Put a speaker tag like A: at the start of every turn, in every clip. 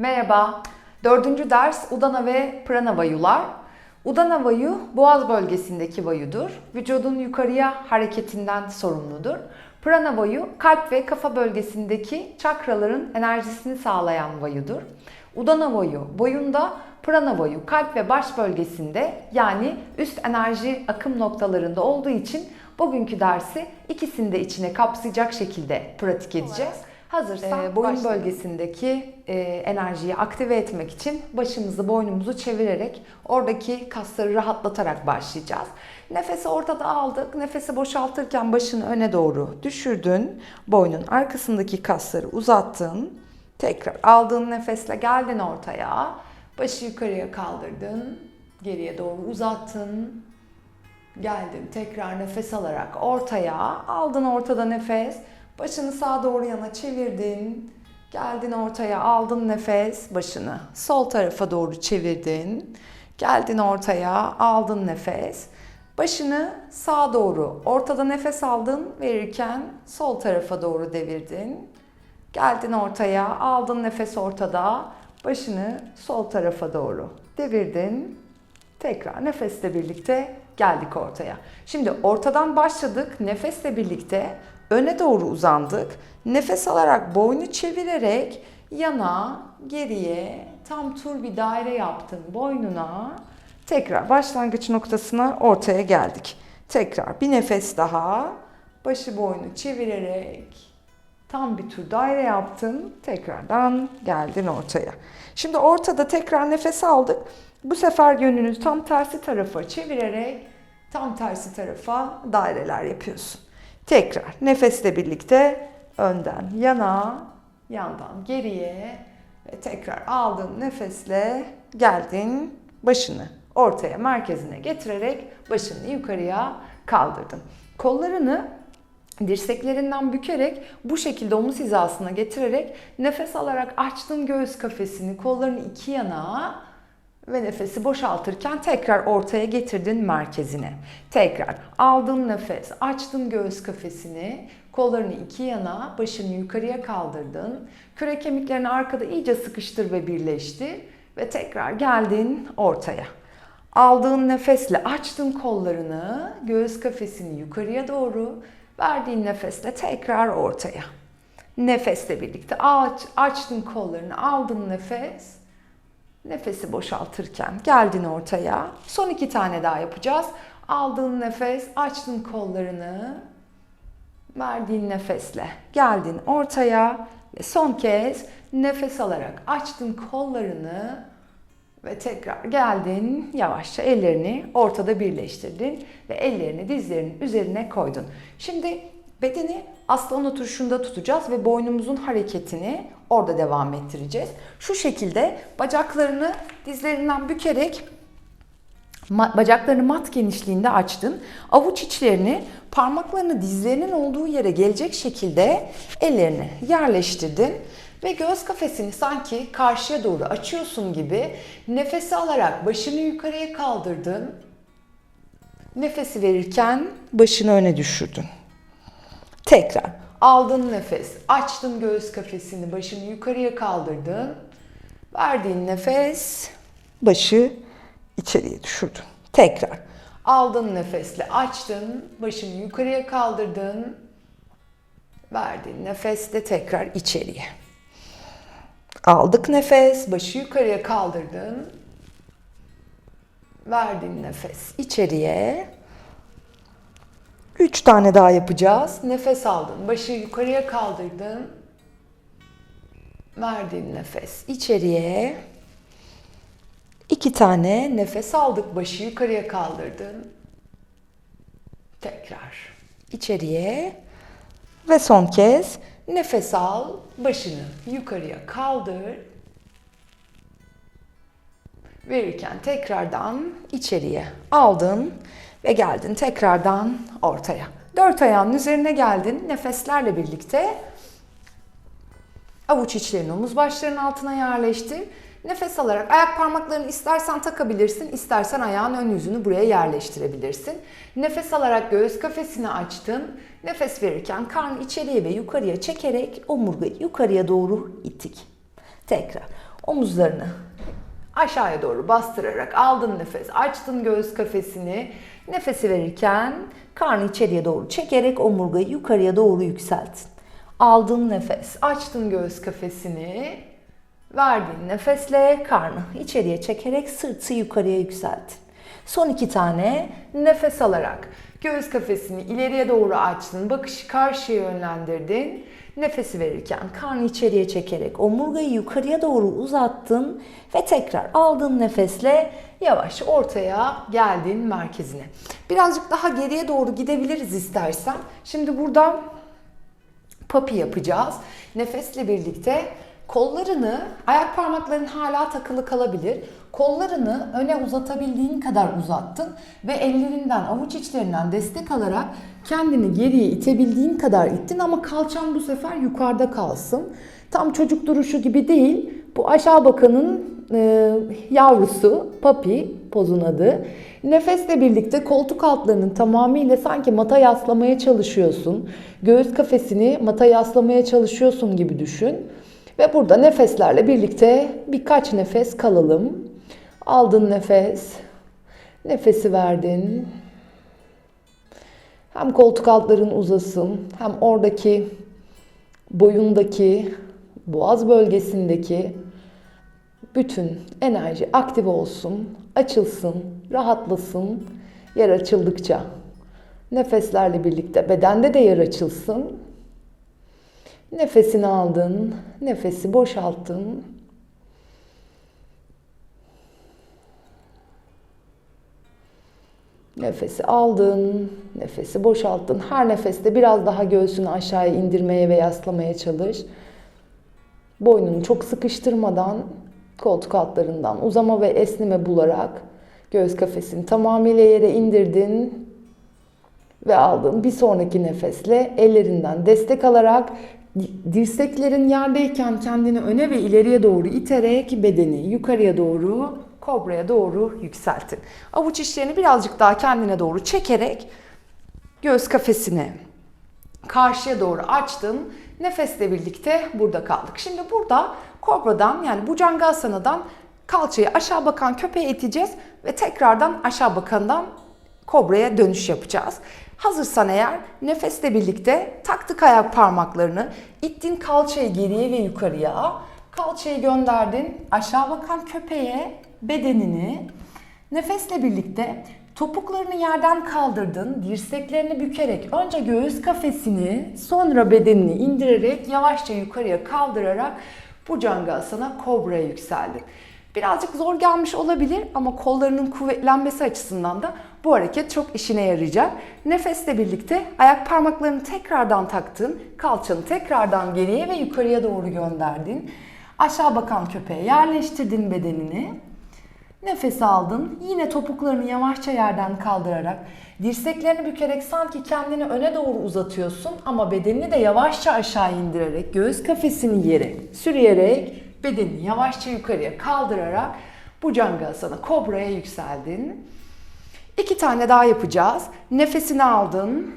A: Merhaba. Dördüncü ders Udana ve Prana vayular. Udana vayu boğaz bölgesindeki vayudur. Vücudun yukarıya hareketinden sorumludur. Prana vayu kalp ve kafa bölgesindeki çakraların enerjisini sağlayan vayudur. Udana vayu boyunda prana vayu kalp ve baş bölgesinde yani üst enerji akım noktalarında olduğu için bugünkü dersi ikisini de içine kapsayacak şekilde pratik edeceğiz. Hazırsan
B: Ee,
A: boyun
B: başlayalım.
A: bölgesindeki e, enerjiyi aktive etmek için başımızı boynumuzu çevirerek oradaki kasları rahatlatarak başlayacağız. Nefesi ortada aldık. Nefesi boşaltırken başını öne doğru düşürdün. Boynun arkasındaki kasları uzattın. Tekrar aldığın nefesle geldin ortaya. Başı yukarıya kaldırdın. Geriye doğru uzattın. Geldin tekrar nefes alarak ortaya. Aldın ortada nefes. Başını sağa doğru yana çevirdin. Geldin ortaya aldın nefes. Başını sol tarafa doğru çevirdin. Geldin ortaya aldın nefes. Başını sağa doğru ortada nefes aldın verirken sol tarafa doğru devirdin. Geldin ortaya aldın nefes ortada. Başını sol tarafa doğru devirdin. Tekrar nefesle birlikte geldik ortaya. Şimdi ortadan başladık. Nefesle birlikte öne doğru uzandık. Nefes alarak boynu çevirerek yana, geriye tam tur bir daire yaptın boynuna. Tekrar başlangıç noktasına ortaya geldik. Tekrar bir nefes daha. Başı boynu çevirerek Tam bir tur daire yaptın. Tekrardan geldin ortaya. Şimdi ortada tekrar nefes aldık. Bu sefer yönünü tam tersi tarafa çevirerek tam tersi tarafa daireler yapıyorsun. Tekrar nefesle birlikte önden yana, yandan geriye ve tekrar aldığın nefesle geldin başını ortaya merkezine getirerek başını yukarıya kaldırdın. Kollarını dirseklerinden bükerek bu şekilde omuz hizasına getirerek nefes alarak açtın göğüs kafesini kollarını iki yana ve nefesi boşaltırken tekrar ortaya getirdin merkezine. Tekrar aldın nefes, açtın göğüs kafesini, kollarını iki yana, başını yukarıya kaldırdın. Kürek kemiklerini arkada iyice sıkıştır ve birleştir ve tekrar geldin ortaya. Aldığın nefesle açtın kollarını, göğüs kafesini yukarıya doğru, verdiğin nefesle tekrar ortaya. Nefesle birlikte aç, açtın kollarını, aldın nefes. Nefesi boşaltırken geldin ortaya. Son iki tane daha yapacağız. Aldığın nefes, açtın kollarını. Verdiğin nefesle geldin ortaya. Ve son kez nefes alarak açtın kollarını. Ve tekrar geldin yavaşça ellerini ortada birleştirdin ve ellerini dizlerinin üzerine koydun. Şimdi bedeni aslan oturuşunda tutacağız ve boynumuzun hareketini orada devam ettireceğiz. Şu şekilde bacaklarını dizlerinden bükerek bacaklarını mat genişliğinde açtın. Avuç içlerini parmaklarını dizlerinin olduğu yere gelecek şekilde ellerini yerleştirdin. Ve göğüs kafesini sanki karşıya doğru açıyorsun gibi nefesi alarak başını yukarıya kaldırdın. Nefesi verirken başını öne düşürdün. Tekrar aldın nefes, açtın göğüs kafesini, başını yukarıya kaldırdın. Verdiğin nefes, başı içeriye düşürdün. Tekrar aldın nefesle açtın, başını yukarıya kaldırdın. Verdiğin nefesle tekrar içeriye. Aldık nefes, başı yukarıya kaldırdın. Verdin nefes içeriye. Üç tane daha yapacağız. Nefes aldın, başı yukarıya kaldırdın. Verdin nefes içeriye. İki tane nefes aldık, başı yukarıya kaldırdın. Tekrar içeriye. Ve son kez nefes al, başını yukarıya kaldır. Verirken tekrardan içeriye aldın ve geldin tekrardan ortaya. Dört ayağın üzerine geldin nefeslerle birlikte avuç içlerini omuz başlarının altına yerleştir. Nefes alarak ayak parmaklarını istersen takabilirsin, istersen ayağın ön yüzünü buraya yerleştirebilirsin. Nefes alarak göğüs kafesini açtın. Nefes verirken karnı içeriye ve yukarıya çekerek omurgayı yukarıya doğru ittik. Tekrar. Omuzlarını aşağıya doğru bastırarak aldın nefes. Açtın göğüs kafesini. Nefesi verirken karnı içeriye doğru çekerek omurgayı yukarıya doğru yükseltin. Aldın nefes. Açtın göğüs kafesini. Verdiğin nefesle karnı içeriye çekerek sırtı yukarıya yükseltin. Son iki tane nefes alarak göğüs kafesini ileriye doğru açtın. Bakışı karşıya yönlendirdin. Nefesi verirken karnı içeriye çekerek omurgayı yukarıya doğru uzattın ve tekrar aldığın nefesle yavaş ortaya geldin merkezine. Birazcık daha geriye doğru gidebiliriz istersen. Şimdi burada papi yapacağız. Nefesle birlikte kollarını, ayak parmakların hala takılı kalabilir. Kollarını öne uzatabildiğin kadar uzattın ve ellerinden, avuç içlerinden destek alarak kendini geriye itebildiğin kadar ittin ama kalçan bu sefer yukarıda kalsın. Tam çocuk duruşu gibi değil. Bu aşağı bakanın e, yavrusu, papi pozun adı. Nefesle birlikte koltuk altlarının tamamıyla sanki mata yaslamaya çalışıyorsun. Göğüs kafesini mata yaslamaya çalışıyorsun gibi düşün. Ve burada nefeslerle birlikte birkaç nefes kalalım. Aldın nefes. Nefesi verdin. Hem koltuk altların uzasın, hem oradaki boyundaki, boğaz bölgesindeki bütün enerji aktif olsun, açılsın, rahatlasın yer açıldıkça. Nefeslerle birlikte bedende de yer açılsın. Nefesini aldın, nefesi boşalttın. Nefesi aldın, nefesi boşalttın. Her nefeste biraz daha göğsünü aşağıya indirmeye ve yaslamaya çalış. Boynunu çok sıkıştırmadan koltuk altlarından uzama ve esneme bularak göğüs kafesini tamamıyla yere indirdin ve aldın. Bir sonraki nefesle ellerinden destek alarak dirseklerin yerdeyken kendini öne ve ileriye doğru iterek bedeni yukarıya doğru kobraya doğru yükseltin. Avuç içlerini birazcık daha kendine doğru çekerek göğüs kafesini karşıya doğru açtın. Nefesle birlikte burada kaldık. Şimdi burada kobradan yani Bhujangasana'dan kalçayı aşağı bakan köpeğe iteceğiz ve tekrardan aşağı bakandan kobraya dönüş yapacağız. Hazırsan eğer nefesle birlikte taktık ayak parmaklarını, ittin kalçayı geriye ve yukarıya, kalçayı gönderdin aşağı bakan köpeğe bedenini nefesle birlikte topuklarını yerden kaldırdın, dirseklerini bükerek önce göğüs kafesini sonra bedenini indirerek yavaşça yukarıya kaldırarak Bhujangasana kobraya yükseldin. Birazcık zor gelmiş olabilir ama kollarının kuvvetlenmesi açısından da bu hareket çok işine yarayacak. Nefesle birlikte ayak parmaklarını tekrardan taktın, kalçanı tekrardan geriye ve yukarıya doğru gönderdin. Aşağı bakan köpeğe yerleştirdin bedenini. Nefes aldın. Yine topuklarını yavaşça yerden kaldırarak, dirseklerini bükerek sanki kendini öne doğru uzatıyorsun ama bedenini de yavaşça aşağı indirerek, göğüs kafesini yere sürüyerek, bedenini yavaşça yukarıya kaldırarak Bhujangasana kobraya yükseldin. İki tane daha yapacağız. Nefesini aldın.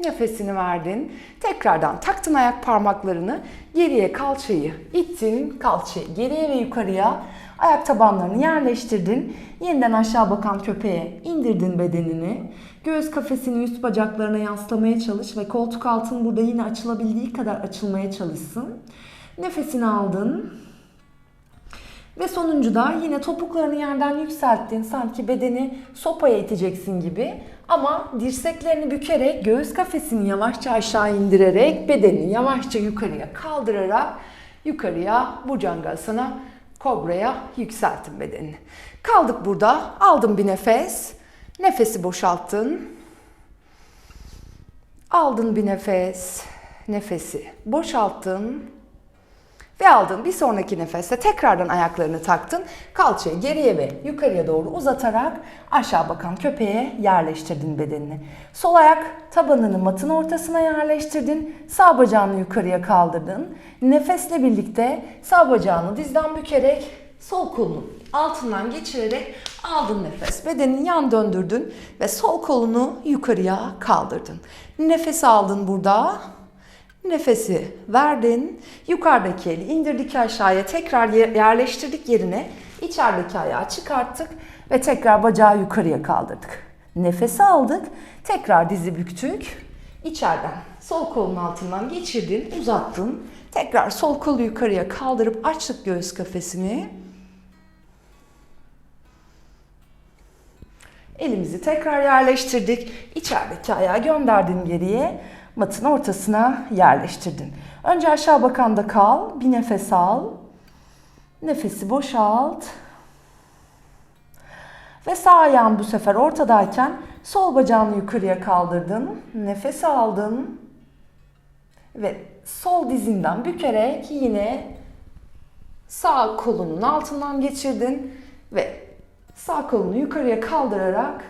A: Nefesini verdin. Tekrardan taktın ayak parmaklarını. Geriye kalçayı ittin. Kalçayı geriye ve yukarıya. Ayak tabanlarını yerleştirdin. Yeniden aşağı bakan köpeğe indirdin bedenini. Göğüs kafesini üst bacaklarına yaslamaya çalış ve koltuk altın burada yine açılabildiği kadar açılmaya çalışsın. Nefesini aldın. Ve sonuncuda yine topuklarını yerden yükselttin. Sanki bedeni sopaya iteceksin gibi. Ama dirseklerini bükerek göğüs kafesini yavaşça aşağı indirerek bedeni yavaşça yukarıya kaldırarak yukarıya Bhujangasana kobraya yükseltin bedenini. Kaldık burada. Aldın bir nefes. Nefesi boşalttın. Aldın bir nefes. Nefesi boşalttın. Ve aldın bir sonraki nefeste tekrardan ayaklarını taktın. Kalçayı geriye ve yukarıya doğru uzatarak aşağı bakan köpeğe yerleştirdin bedenini. Sol ayak tabanını matın ortasına yerleştirdin. Sağ bacağını yukarıya kaldırdın. Nefesle birlikte sağ bacağını dizden bükerek sol kolunu altından geçirerek aldın nefes. Bedenini yan döndürdün ve sol kolunu yukarıya kaldırdın. Nefes aldın burada. Nefesi verdin. Yukarıdaki eli indirdik aşağıya. Tekrar yer- yerleştirdik yerine. İçerideki ayağı çıkarttık ve tekrar bacağı yukarıya kaldırdık. Nefes aldık. Tekrar dizi büktük. İçeriden sol kolun altından geçirdin, uzattın. Tekrar sol kolu yukarıya kaldırıp açtık göğüs kafesini. Elimizi tekrar yerleştirdik. İçerideki ayağı gönderdin geriye. Matın ortasına yerleştirdin. Önce aşağı bakanda kal. Bir nefes al. Nefesi boşalt. Ve sağ ayağın bu sefer ortadayken sol bacağını yukarıya kaldırdın. Nefes aldın. Ve sol dizinden bükerek yine sağ kolunun altından geçirdin ve sağ kolunu yukarıya kaldırarak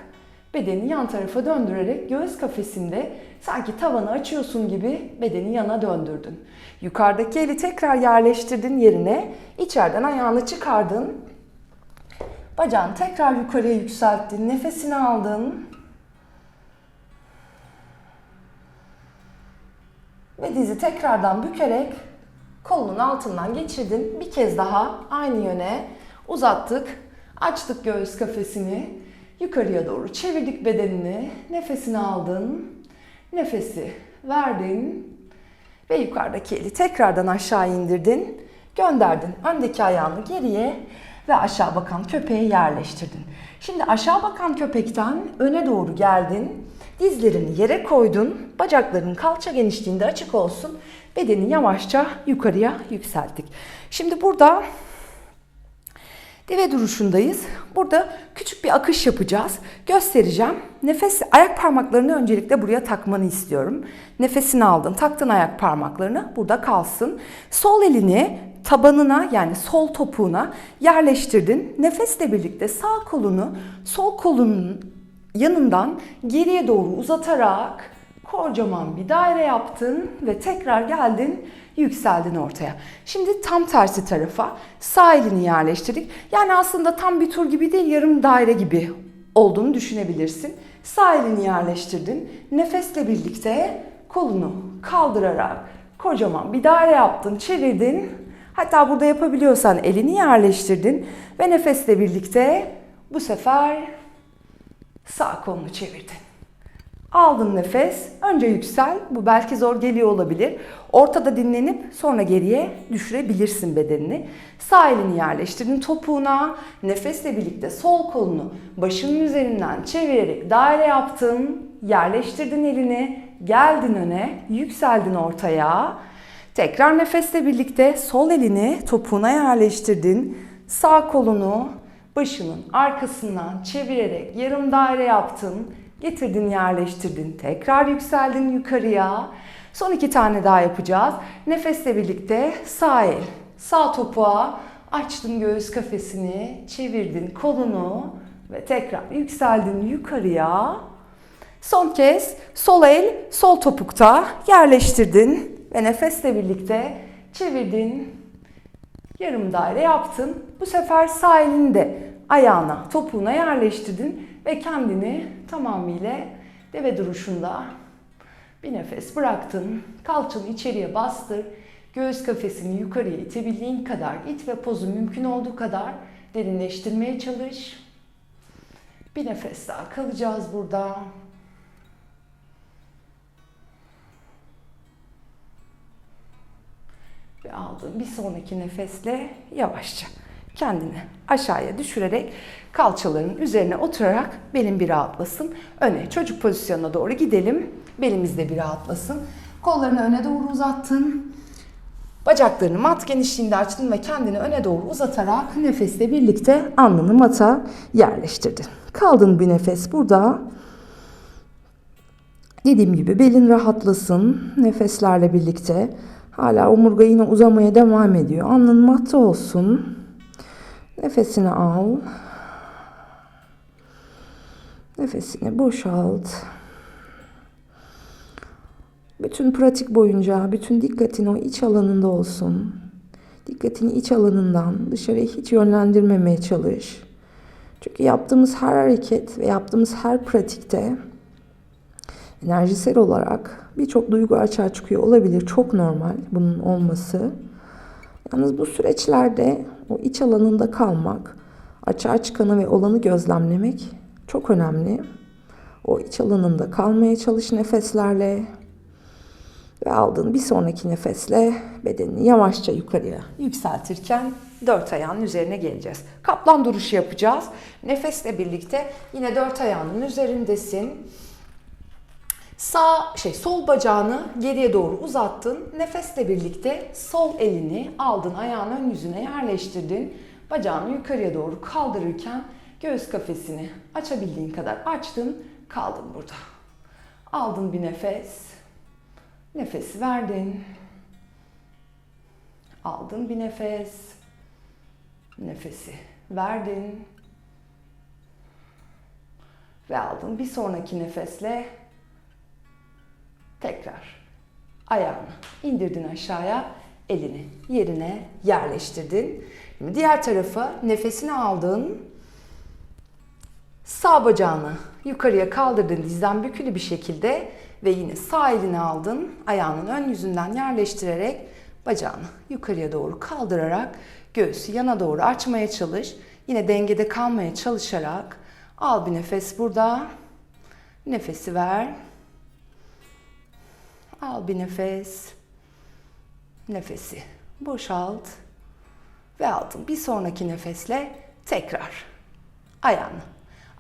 A: bedeni yan tarafa döndürerek göğüs kafesinde sanki tavanı açıyorsun gibi bedeni yana döndürdün. Yukarıdaki eli tekrar yerleştirdin yerine. içeriden ayağını çıkardın. Bacağını tekrar yukarıya yükselttin. Nefesini aldın. Ve dizi tekrardan bükerek kolunun altından geçirdin. Bir kez daha aynı yöne uzattık. Açtık göğüs kafesini. Yukarıya doğru çevirdik bedenini. Nefesini aldın. Nefesi verdin. Ve yukarıdaki eli tekrardan aşağı indirdin. Gönderdin. Öndeki ayağını geriye ve aşağı bakan köpeğe yerleştirdin. Şimdi aşağı bakan köpekten öne doğru geldin. Dizlerini yere koydun. Bacakların kalça genişliğinde açık olsun. Bedeni yavaşça yukarıya yükselttik. Şimdi burada Deve duruşundayız. Burada küçük bir akış yapacağız. Göstereceğim. Nefes, ayak parmaklarını öncelikle buraya takmanı istiyorum. Nefesini aldın, taktın ayak parmaklarını. Burada kalsın. Sol elini tabanına yani sol topuğuna yerleştirdin. Nefesle birlikte sağ kolunu sol kolunun yanından geriye doğru uzatarak kocaman bir daire yaptın ve tekrar geldin yükseldin ortaya. Şimdi tam tersi tarafa sağ elini yerleştirdik. Yani aslında tam bir tur gibi değil yarım daire gibi olduğunu düşünebilirsin. Sağ elini yerleştirdin. Nefesle birlikte kolunu kaldırarak kocaman bir daire yaptın, çevirdin. Hatta burada yapabiliyorsan elini yerleştirdin ve nefesle birlikte bu sefer sağ kolunu çevirdin. Aldın nefes. Önce yüksel. Bu belki zor geliyor olabilir. Ortada dinlenip sonra geriye düşürebilirsin bedenini. Sağ elini yerleştirdin topuğuna. Nefesle birlikte sol kolunu başının üzerinden çevirerek daire yaptın. Yerleştirdin elini. Geldin öne. Yükseldin ortaya. Tekrar nefesle birlikte sol elini topuğuna yerleştirdin. Sağ kolunu başının arkasından çevirerek yarım daire yaptın. Getirdin yerleştirdin. Tekrar yükseldin yukarıya. Son iki tane daha yapacağız. Nefesle birlikte sağ el, sağ topuğa açtın göğüs kafesini, çevirdin kolunu ve tekrar yükseldin yukarıya. Son kez sol el, sol topukta yerleştirdin ve nefesle birlikte çevirdin. Yarım daire yaptın. Bu sefer sağ elini de ayağına, topuğuna yerleştirdin ve kendini tamamıyla deve duruşunda bir nefes bıraktın. Kalçanı içeriye bastır. Göğüs kafesini yukarıya itebildiğin kadar it ve pozu mümkün olduğu kadar derinleştirmeye çalış. Bir nefes daha kalacağız burada. Ve aldığın bir sonraki nefesle yavaşça kendini aşağıya düşürerek kalçaların üzerine oturarak belin bir rahatlasın. Öne çocuk pozisyonuna doğru gidelim. Belimiz de bir rahatlasın. Kollarını öne doğru uzattın. Bacaklarını mat genişliğinde açtın ve kendini öne doğru uzatarak nefesle birlikte alnını mata yerleştirdin. Kaldın bir nefes burada. Dediğim gibi belin rahatlasın nefeslerle birlikte. Hala omurga yine uzamaya devam ediyor. Alnın matta olsun. Nefesini al. Nefesini boşalt. Bütün pratik boyunca bütün dikkatin o iç alanında olsun. Dikkatini iç alanından dışarıya hiç yönlendirmemeye çalış. Çünkü yaptığımız her hareket ve yaptığımız her pratikte
B: Enerjisel olarak birçok duygu açığa çıkıyor olabilir. Çok normal bunun olması. Yalnız bu süreçlerde o iç alanında kalmak, açığa çıkanı ve olanı gözlemlemek çok önemli. O iç alanında kalmaya çalış nefeslerle ve aldığın bir sonraki nefesle bedenini yavaşça yukarıya
A: Yükseltirken dört ayağın üzerine geleceğiz. Kaplan duruşu yapacağız. Nefesle birlikte yine dört ayağının üzerindesin. Sağ şey sol bacağını geriye doğru uzattın. Nefesle birlikte sol elini aldın ayağın ön yüzüne yerleştirdin. Bacağını yukarıya doğru kaldırırken göğüs kafesini açabildiğin kadar açtın. Kaldın burada. Aldın bir nefes. Nefesi verdin. Aldın bir nefes. Nefesi verdin. Ve aldın bir sonraki nefesle tekrar ayağını indirdin aşağıya, elini yerine yerleştirdin. Şimdi diğer tarafa nefesini aldın. Sağ bacağını yukarıya kaldırdın dizden bükülü bir şekilde ve yine sağ elini aldın. Ayağının ön yüzünden yerleştirerek bacağını yukarıya doğru kaldırarak göğsü yana doğru açmaya çalış. Yine dengede kalmaya çalışarak al bir nefes burada. Nefesi ver. Al bir nefes. Nefesi boşalt. Ve aldın. Bir sonraki nefesle tekrar ayağını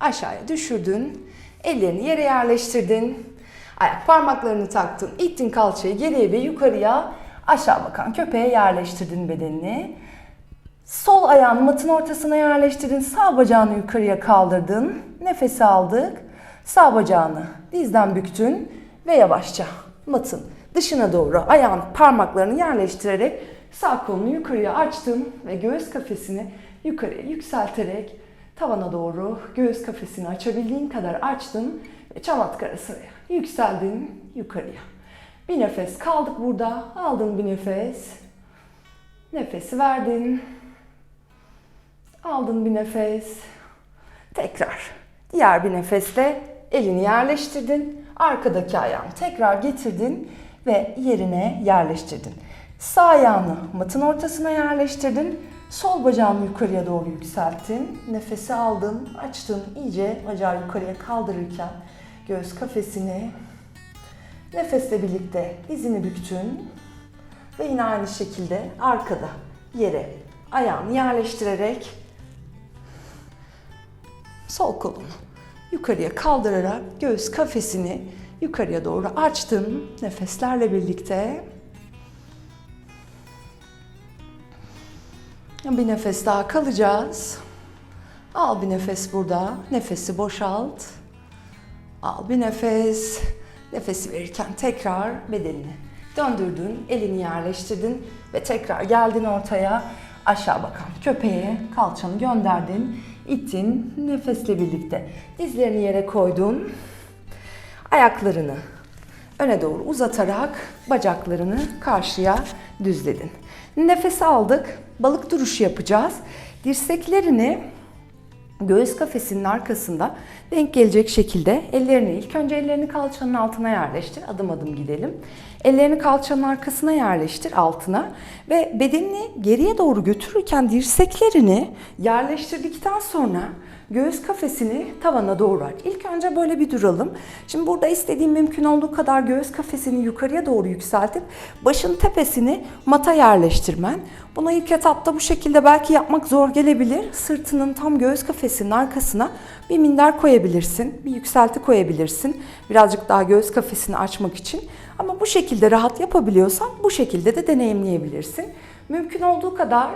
A: aşağıya düşürdün. Ellerini yere yerleştirdin. Ayak parmaklarını taktın. ittin kalçayı geriye ve yukarıya aşağı bakan köpeğe yerleştirdin bedenini. Sol ayağını matın ortasına yerleştirdin. Sağ bacağını yukarıya kaldırdın. Nefesi aldık. Sağ bacağını dizden büktün ve yavaşça matın dışına doğru ayağın parmaklarını yerleştirerek sağ kolunu yukarıya açtın ve göğüs kafesini yukarıya yükselterek tavana doğru göğüs kafesini açabildiğin kadar açtın ve çamatkara sıraya yükseldin yukarıya. Bir nefes kaldık burada. Aldın bir nefes. Nefesi verdin. Aldın bir nefes. Tekrar. Diğer bir nefesle elini yerleştirdin. Arkadaki ayağını tekrar getirdin ve yerine yerleştirdin. Sağ ayağını matın ortasına yerleştirdin. Sol bacağını yukarıya doğru yükselttin. Nefesi aldın, açtın. iyice bacağı yukarıya kaldırırken göğüs kafesini nefesle birlikte dizini büktün. Ve yine aynı şekilde arkada yere ayağını yerleştirerek sol kolunu yukarıya kaldırarak göğüs kafesini yukarıya doğru açtın nefeslerle birlikte. Bir nefes daha kalacağız. Al bir nefes burada. Nefesi boşalt. Al bir nefes. Nefesi verirken tekrar bedenini döndürdün, elini yerleştirdin ve tekrar geldin ortaya. Aşağı bakan köpeğe kalçanı gönderdin, ittin nefesle birlikte. Dizlerini yere koydun. Ayaklarını öne doğru uzatarak bacaklarını karşıya düzledin. Nefes aldık. Balık duruşu yapacağız. Dirseklerini göğüs kafesinin arkasında denk gelecek şekilde ellerini ilk önce ellerini kalçanın altına yerleştir. Adım adım gidelim. Ellerini kalçanın arkasına yerleştir altına ve bedenini geriye doğru götürürken dirseklerini yerleştirdikten sonra göğüs kafesini tavana doğru aç. İlk önce böyle bir duralım. Şimdi burada istediğim mümkün olduğu kadar göğüs kafesini yukarıya doğru yükseltip başın tepesini mata yerleştirmen. Bunu ilk etapta bu şekilde belki yapmak zor gelebilir. Sırtının tam göğüs kafesinin arkasına bir minder koyabilirsin. Bir yükselti koyabilirsin. Birazcık daha göğüs kafesini açmak için. Ama bu şekilde rahat yapabiliyorsan bu şekilde de deneyimleyebilirsin. Mümkün olduğu kadar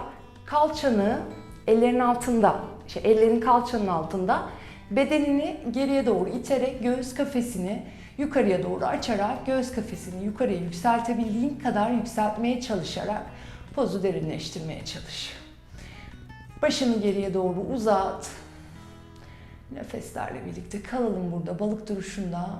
A: kalçanı ellerin altında, şey, ellerin kalçanın altında bedenini geriye doğru iterek göğüs kafesini yukarıya doğru açarak göğüs kafesini yukarıya yükseltebildiğin kadar yükseltmeye çalışarak pozu derinleştirmeye çalış. Başını geriye doğru uzat. Nefeslerle birlikte kalalım burada balık duruşunda.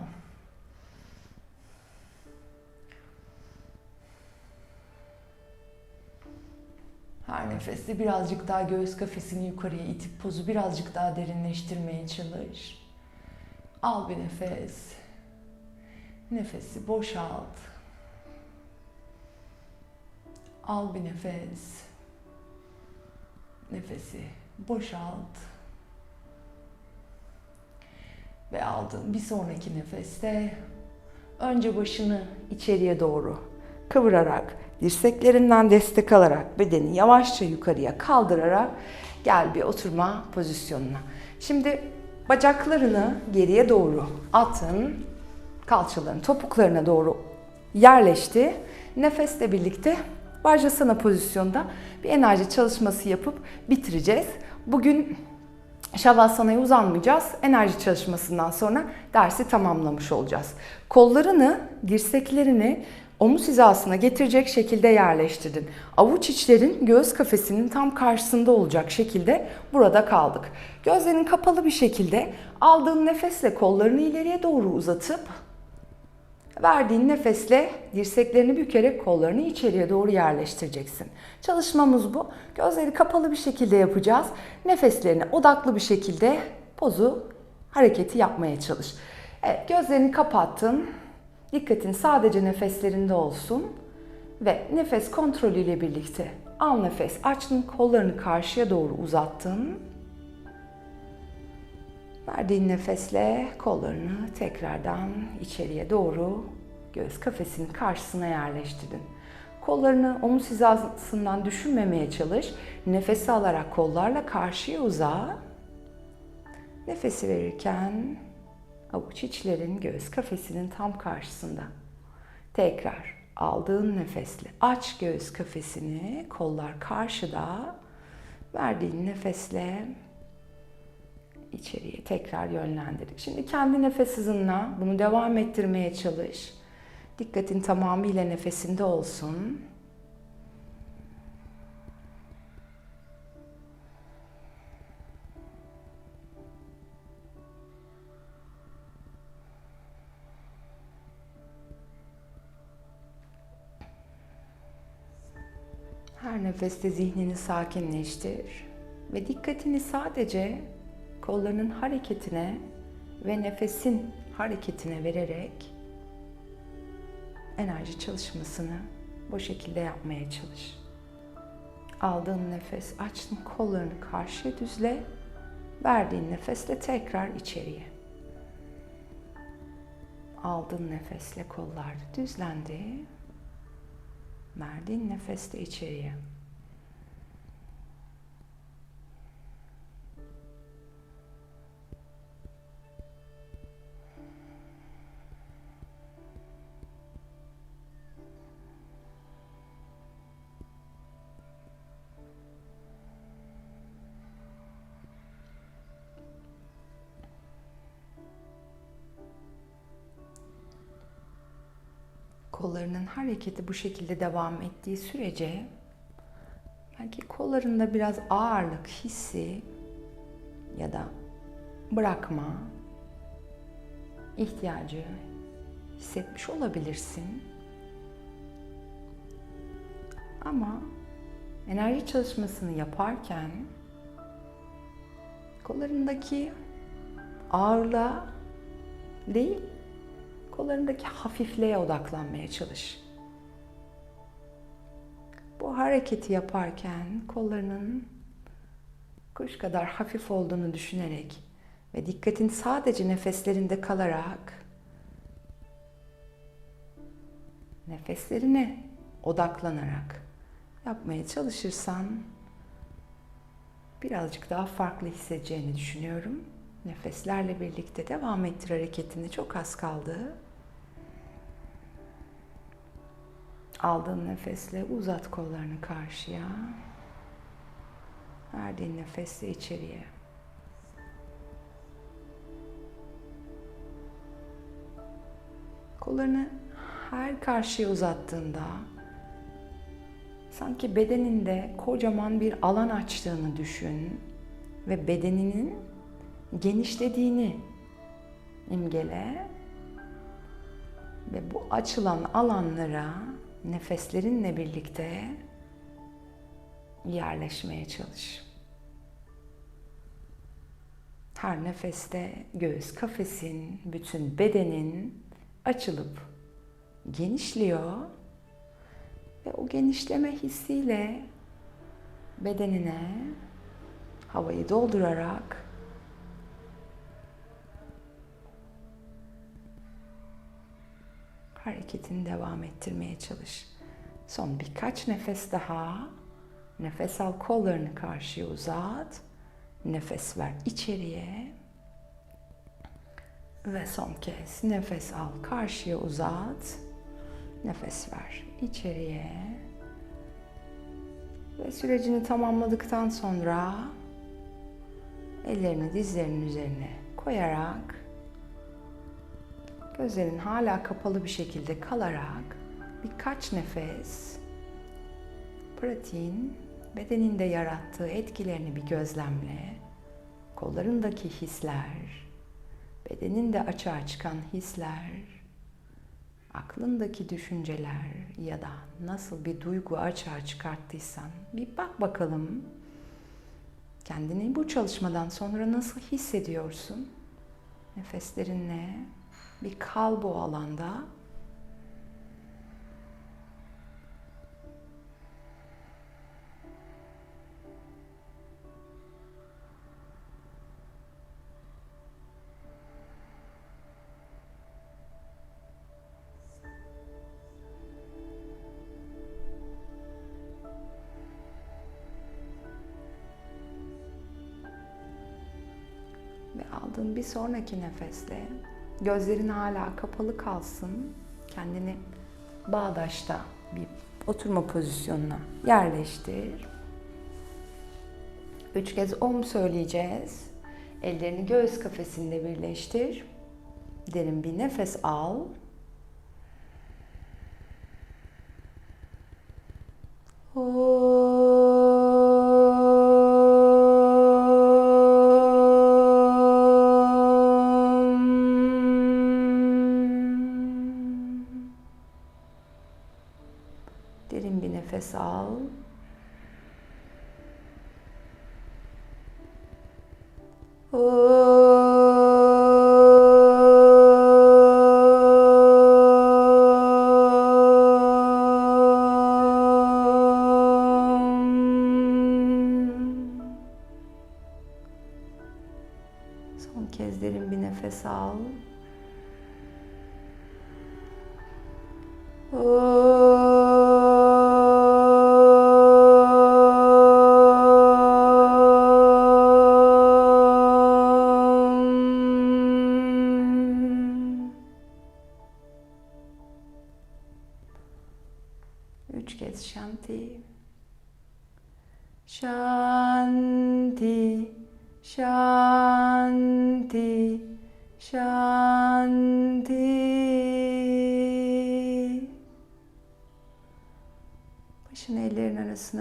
A: Her nefeste birazcık daha göğüs kafesini yukarıya itip pozu birazcık daha derinleştirmeye çalış. Al bir nefes. Nefesi boşalt. Al bir nefes. Nefesi boşalt. Ve aldığın bir sonraki nefeste önce başını içeriye doğru kıvırarak, dirseklerinden destek alarak, bedeni yavaşça yukarıya kaldırarak gel bir oturma pozisyonuna. Şimdi bacaklarını geriye doğru atın. Kalçaların topuklarına doğru yerleşti. Nefesle birlikte Vajrasana pozisyonda bir enerji çalışması yapıp bitireceğiz. Bugün Şavasana'ya uzanmayacağız. Enerji çalışmasından sonra dersi tamamlamış olacağız. Kollarını, dirseklerini omuz hizasına getirecek şekilde yerleştirdin. Avuç içlerin göğüs kafesinin tam karşısında olacak şekilde burada kaldık. Gözlerin kapalı bir şekilde aldığın nefesle kollarını ileriye doğru uzatıp Verdiğin nefesle dirseklerini bükerek kollarını içeriye doğru yerleştireceksin. Çalışmamız bu. Gözleri kapalı bir şekilde yapacağız. Nefeslerine odaklı bir şekilde pozu, hareketi yapmaya çalış. Evet, gözlerini kapattın. Dikkatin sadece nefeslerinde olsun. Ve nefes kontrolüyle birlikte al nefes, açtın, kollarını karşıya doğru uzattın. Verdiğin nefesle kollarını tekrardan içeriye doğru göğüs kafesinin karşısına yerleştirdin. Kollarını omuz hizasından düşünmemeye çalış. Nefesi alarak kollarla karşıya uza. Nefesi verirken avuç içlerin göğüs kafesinin tam karşısında. Tekrar aldığın nefesle aç göğüs kafesini, kollar karşıda. Verdiğin nefesle içeriye tekrar yönlendir. Şimdi kendi nefes hızınla bunu devam ettirmeye çalış. Dikkatin tamamıyla nefesinde olsun. Nefeste zihnini sakinleştir ve dikkatini sadece kollarının hareketine ve nefesin hareketine vererek enerji çalışmasını bu şekilde yapmaya çalış. Aldığın nefes açtın kollarını karşıya düzle. Verdiğin nefesle tekrar içeriye. Aldığın nefesle kollar düzlendi. Verdiğin nefesle içeriye. Kollarının hareketi bu şekilde devam ettiği sürece belki kollarında biraz ağırlık hissi ya da bırakma ihtiyacı hissetmiş olabilirsin. Ama enerji çalışmasını yaparken kollarındaki ağırlığa değil kollarındaki hafifliğe odaklanmaya çalış. Bu hareketi yaparken kollarının kuş kadar hafif olduğunu düşünerek ve dikkatin sadece nefeslerinde kalarak nefeslerine odaklanarak yapmaya çalışırsan birazcık daha farklı hissedeceğini düşünüyorum. Nefeslerle birlikte devam ettir hareketini. Çok az kaldı. Aldığın nefesle uzat kollarını karşıya. Verdiğin nefesle içeriye. Kollarını her karşıya uzattığında sanki bedeninde kocaman bir alan açtığını düşün ve bedeninin genişlediğini imgele ve bu açılan alanlara nefeslerinle birlikte yerleşmeye çalış. Her nefeste göğüs kafesin, bütün bedenin açılıp genişliyor ve o genişleme hissiyle bedenine havayı doldurarak hareketini devam ettirmeye çalış. Son birkaç nefes daha. Nefes al kollarını karşıya uzat. Nefes ver içeriye. Ve son kez nefes al karşıya uzat. Nefes ver içeriye. Ve sürecini tamamladıktan sonra ellerini dizlerinin üzerine koyarak gözlerin hala kapalı bir şekilde kalarak birkaç nefes pratiğin bedeninde yarattığı etkilerini bir gözlemle. Kollarındaki hisler, bedeninde açığa çıkan hisler, aklındaki düşünceler ya da nasıl bir duygu açığa çıkarttıysan bir bak bakalım. Kendini bu çalışmadan sonra nasıl hissediyorsun? Nefeslerinle bir kal bu alanda. Ve aldığın bir sonraki nefesle gözlerin hala kapalı kalsın. Kendini bağdaşta bir oturma pozisyonuna yerleştir. Üç kez om söyleyeceğiz. Ellerini göğüs kafesinde birleştir. Derin bir nefes al.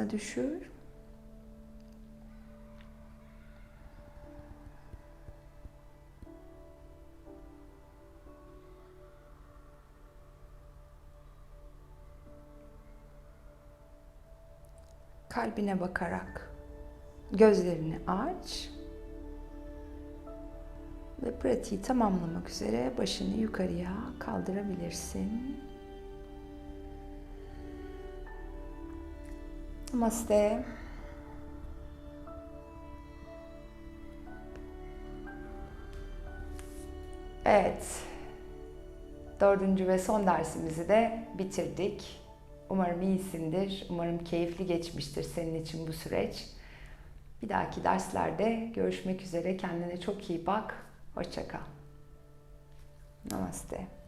A: Düşür. kalbine bakarak gözlerini aç ve pratiği tamamlamak üzere başını yukarıya kaldırabilirsin. Namaste. Evet. Dördüncü ve son dersimizi de bitirdik. Umarım iyisindir. Umarım keyifli geçmiştir senin için bu süreç. Bir dahaki derslerde görüşmek üzere. Kendine çok iyi bak. Hoşça kal. Namaste.